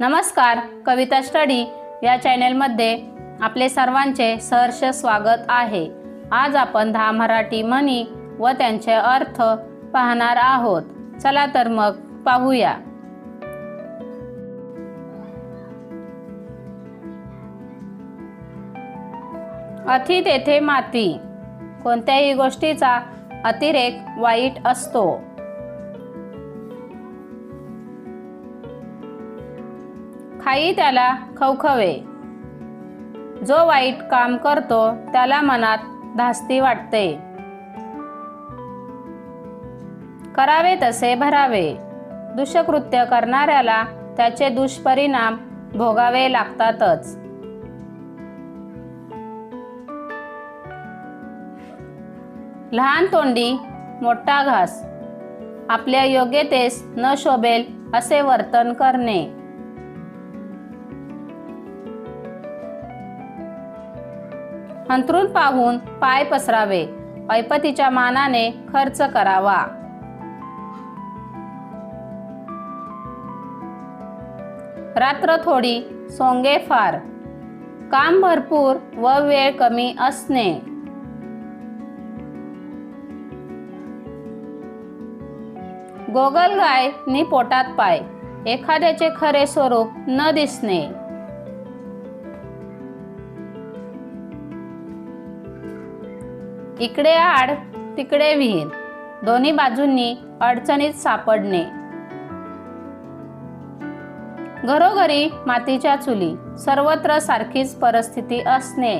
नमस्कार कविता स्टडी या चॅनेलमध्ये आपले सर्वांचे सहर्ष स्वागत आहे. आज आपण दहा मराठी म्हणी व त्यांचे अर्थ पाहणार आहोत. चला तर मग पाहूया. अति तेथे माती. कोणत्याही गोष्टीचा अतिरेक वाईट असतो. खाई त्याला खवखवे. जो वाईट काम करतो त्याला मनात धास्ती वाटते. करावे तसे भरावे. दुष्कृत्य करणाऱ्याला त्याचे दुष्परिणाम भोगावे लागतातच. लहान तोंडी मोठा घास. आपल्या योग्यतेस न शोभेल असे वर्तन करणे. अंथरून पाहून पाय पसरावे. ऐपतीच्या मानाने खर्च करावा. रात्र थोडी सोंगे फार. काम भरपूर व वेळ कमी असणे. गोगलगाय नि पोटात पाय. एखाद्याचे खरे स्वरूप न दिसणे. इकडे आड तिकडे विहीर. दोन्ही बाजूंनी अडचणीत सापडणे. घरोघरी मातीच्या चुली सर्वत्र सारखीच परिस्थिती असणे.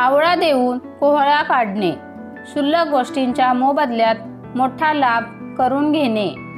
आवळा देऊन कोहळा काढणे. क्षुल्लक गोष्टींच्या मोबदल्यात मोठा लाभ करून घेणे.